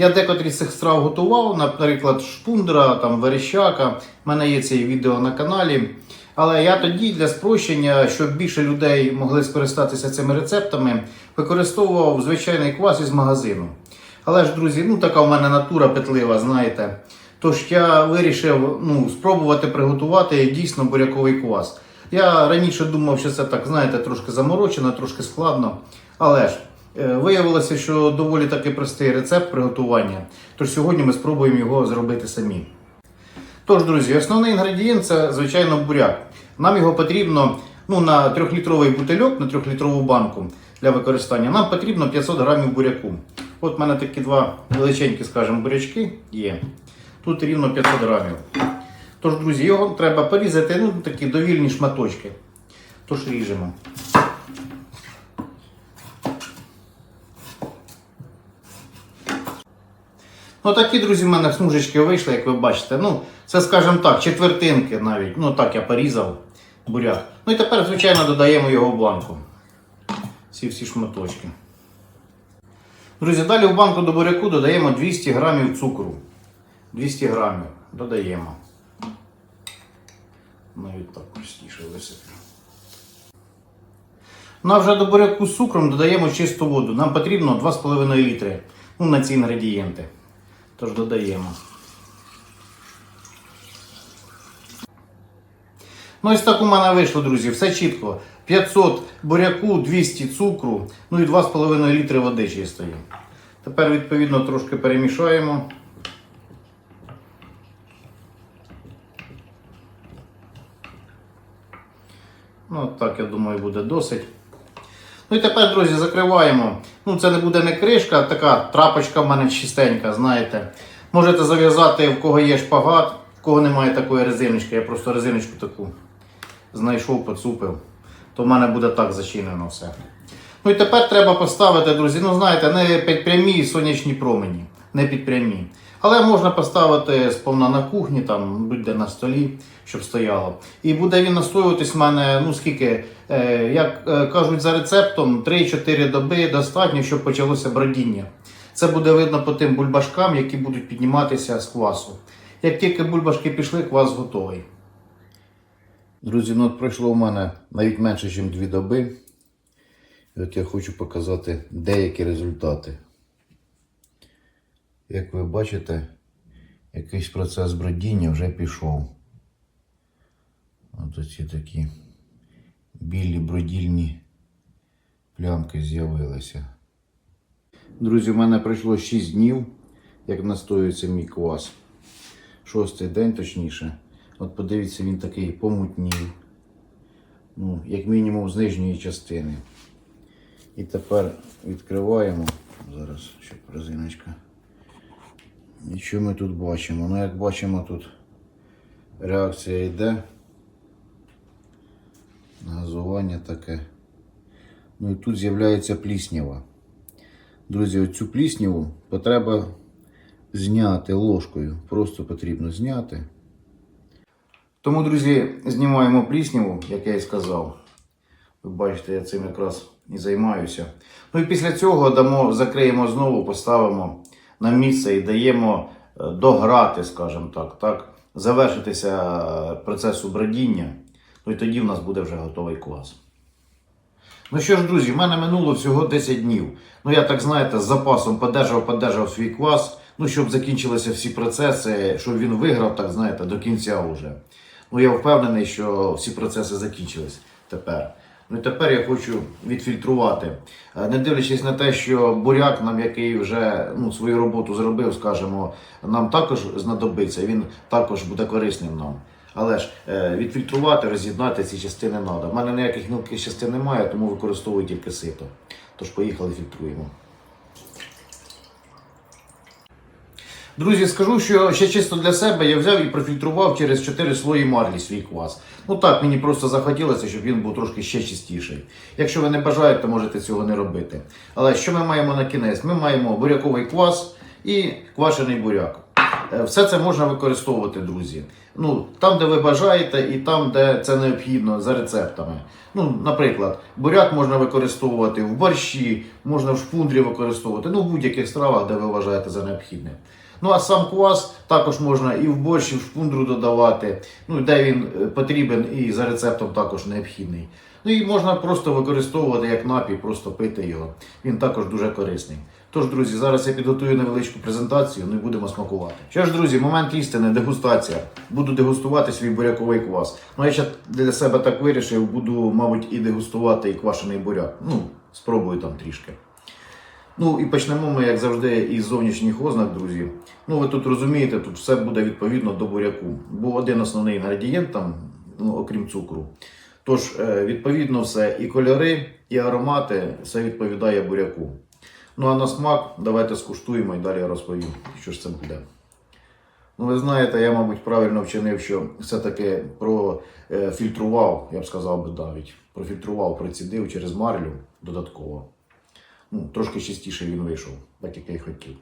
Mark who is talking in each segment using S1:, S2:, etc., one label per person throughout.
S1: Я декотрі з цих страв готував, наприклад, шпундра, там, верещака. У мене є це відео на каналі. Але я тоді для спрощення, щоб більше людей могли скористатися цими рецептами, використовував звичайний квас із магазину. Але ж, друзі, ну така в мене натура петлива, знаєте. Тож я вирішив ну, спробувати приготувати дійсно буряковий квас. Я раніше думав, що це так, знаєте, трошки заморочено, трошки складно. Але ж виявилося, що доволі таки простий рецепт приготування. Тож сьогодні ми спробуємо його зробити самі. Тож, друзі, основний інгредієнт це, звичайно, буряк. Нам його потрібно ну, на 3-літровий бутильок, на 3-літрову банку для використання. Нам потрібно 500 грамів буряку. От в мене такі два величенькі, скажімо, бурячки є. Тут рівно 500 грамів. Тож, друзі, його треба порізати ну, такі довільні шматочки. Тож ріжемо. Ну, такі, друзі, в мене смужечки вийшли, як ви бачите. Ну, це, скажімо так, четвертинки навіть. Ну, так я порізав буряк. Ну і тепер, звичайно, додаємо його в банку. Ці всі шматочки. Друзі, далі в банку до буряку додаємо 200 грамів цукру. 200 грамів додаємо. Навіть так простіше висиплю. Ну а вже до буряку з цукром додаємо чисту воду. Нам потрібно 2,5 літри ну, на ці інгредієнти. Тож додаємо. Ну, ось так у мене вийшло, друзі. Все чітко. 500 буряку, 200 цукру, ну і 2,5 літри води чистої. Тепер, відповідно, трошки перемішаємо. Ну, так, я думаю, буде досить. Ну і тепер, друзі, закриваємо. Ну, це не буде не кришка, а така трапочка в мене чистенька, знаєте. Можете зав'язати, в кого є шпагат, в кого немає такої резиночки. Я просто резиночку таку знайшов, поцупив. То в мене буде так зачинено все. Ну і тепер треба поставити, друзі, ну знаєте, не під прямі сонячні промені, не під прямі. Але можна поставити сповна на кухні, там будь-де на столі, щоб стояло. І буде він настоюватись в мене, ну скільки, е, як е, кажуть за рецептом, 3-4 доби достатньо, щоб почалося бродіння. Це буде видно по тим бульбашкам, які будуть підніматися з квасу. Як тільки бульбашки пішли, квас готовий. Друзі, ну от пройшло у мене навіть менше, ніж 2 доби. І от я хочу показати деякі результати. Як ви бачите, якийсь процес бродіння вже пішов. От оці такі білі бродільні плямки з'явилися. Друзі, у мене пройшло 6 днів, як настоюється мій квас. Шостий день точніше. От подивіться, він такий помутнів. Ну, як мінімум з нижньої частини. І тепер відкриваємо. Зараз щоб резиночка. І що ми тут бачимо? Ну, як бачимо, тут реакція йде. Газування таке. Ну і тут з'являється пліснява. Друзі, оцю плісняву потреба зняти ложкою. Просто потрібно зняти. Тому, друзі, знімаємо плісняву, як я і сказав. Ви бачите, я цим якраз і займаюся. Ну і після цього дамо, закриємо знову, поставимо на місце і даємо е, дограти, скажімо так, так, завершитися е, процесу бродіння. Ну і тоді в нас буде вже готовий квас. Ну що ж, друзі, в мене минуло всього 10 днів. Ну я так знаєте, з запасом подержав, подержав свій квас. Ну, щоб закінчилися всі процеси, щоб він виграв, так знаєте, до кінця вже. Ну я впевнений, що всі процеси закінчились тепер. Ну і тепер я хочу відфільтрувати. Е, Не дивлячись на те, що буряк нам, який вже ну, свою роботу зробив, скажімо, нам також знадобиться, він також буде корисним нам. Але ж е, відфільтрувати, роз'єднати ці частини треба. У мене ніяких мілких частин немає, тому використовую тільки сито. Тож поїхали фільтруємо. Друзі, скажу, що ще чисто для себе я взяв і профільтрував через 4 слої марлі свій квас. Ну так, мені просто захотілося, щоб він був трошки ще чистіший. Якщо ви не бажаєте, можете цього не робити. Але що ми маємо на кінець? Ми маємо буряковий квас і квашений буряк. Е, Все це можна використовувати, друзі. Ну, там, де ви бажаєте, і там, де це необхідно, за рецептами. Ну, наприклад, буряк можна використовувати в борщі, можна в шпундрі використовувати, ну, в будь-яких стравах, де ви вважаєте за необхідне. Ну, а сам квас також можна і в борщ, і в шпундру додавати, ну, де він е, потрібен і за рецептом також необхідний. Ну і можна просто використовувати як напій, просто пити його. Він також дуже корисний. Тож, друзі, зараз я підготую невеличку презентацію, ну і будемо смакувати. Що ж, друзі, момент істини, дегустація. Буду дегустувати свій буряковий квас. Ну, я ще для себе так вирішив, буду, мабуть, і дегустувати і квашений буряк. Ну, спробую там трішки. Ну і почнемо ми, як завжди, із зовнішніх ознак, друзі. Ну, ви тут розумієте, тут все буде відповідно до буряку. Був один основний інгредієнт там, ну, окрім цукру. Тож, е, відповідно, все, і кольори, і аромати, все відповідає буряку. Ну а на смак давайте скуштуємо і далі я розповім, що ж це буде. Ну, ви знаєте, я, мабуть, правильно вчинив, що все-таки профільтрував, я б сказав би навіть, профільтрував, процідив через марлю додатково. Ну, трошки чистіше він вийшов, так як я й хотів.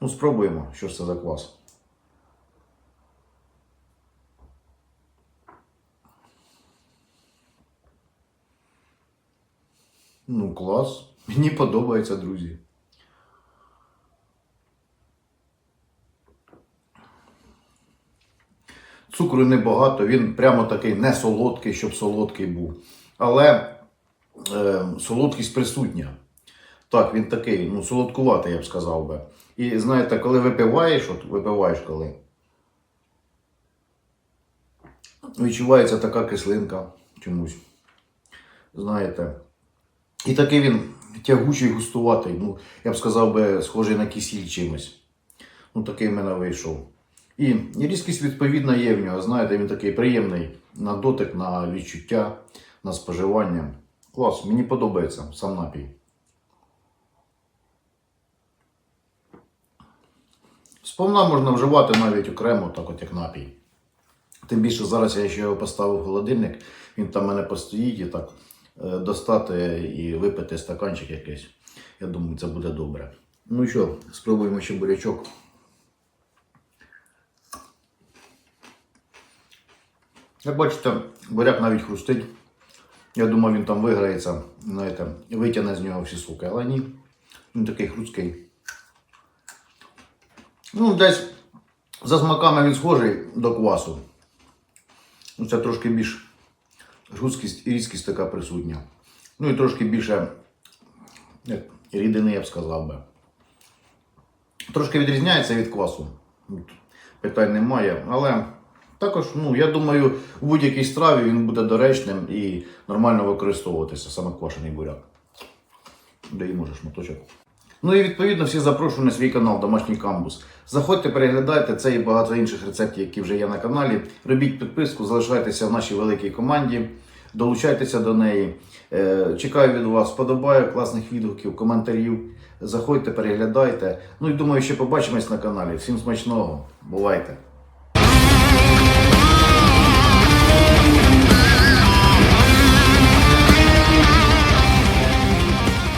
S1: Ну, спробуємо, що ж це за квас. Ну, клас. Мені подобається, друзі. Цукру небагато, він прямо такий не солодкий, щоб солодкий був. Але е, солодкість присутня. Так, він такий, ну, солодкуватий, я б сказав би. І знаєте, коли випиваєш, от випиваєш коли, відчувається така кислинка чомусь. Знаєте. І такий він тягучий, густуватий. Ну, я б сказав би, схожий на кисіль чимось. Ну, такий в мене вийшов. І різкість відповідна є в нього. Знаєте, він такий приємний на дотик, на відчуття, на споживання. Клас, мені подобається сам напій. Сповна можна вживати навіть окремо, так от як напій. Тим більше зараз я ще його поставив в холодильник, він там в мене постоїть і так е, достати і випити стаканчик якийсь. Я думаю, це буде добре. Ну що, спробуємо ще бурячок. Як бачите, буряк навіть хрустить. Я думав, він там виграється, знаєте, витягне з нього всі соки, але ні. Він такий хрусткий. Ну, десь за смаками він схожий до квасу. Ну, це трошки більш хрусткість і різкість така присутня. Ну і трошки більше як, рідини, я б сказав би. Трошки відрізняється від квасу. Питань немає. Але також, ну, я думаю, у будь-якій страві він буде доречним і нормально використовуватися, саме квашений буряк. Де і може шматочок. Ну і відповідно всі запрошую на свій канал Домашній Камбус. Заходьте, переглядайте це і багато інших рецептів, які вже є на каналі. Робіть підписку, залишайтеся в нашій великій команді, долучайтеся до неї. Е, Чекаю від вас вподобайок, класних відгуків, коментарів. Заходьте, переглядайте. Ну і думаю, ще побачимось на каналі. Всім смачного. Бувайте!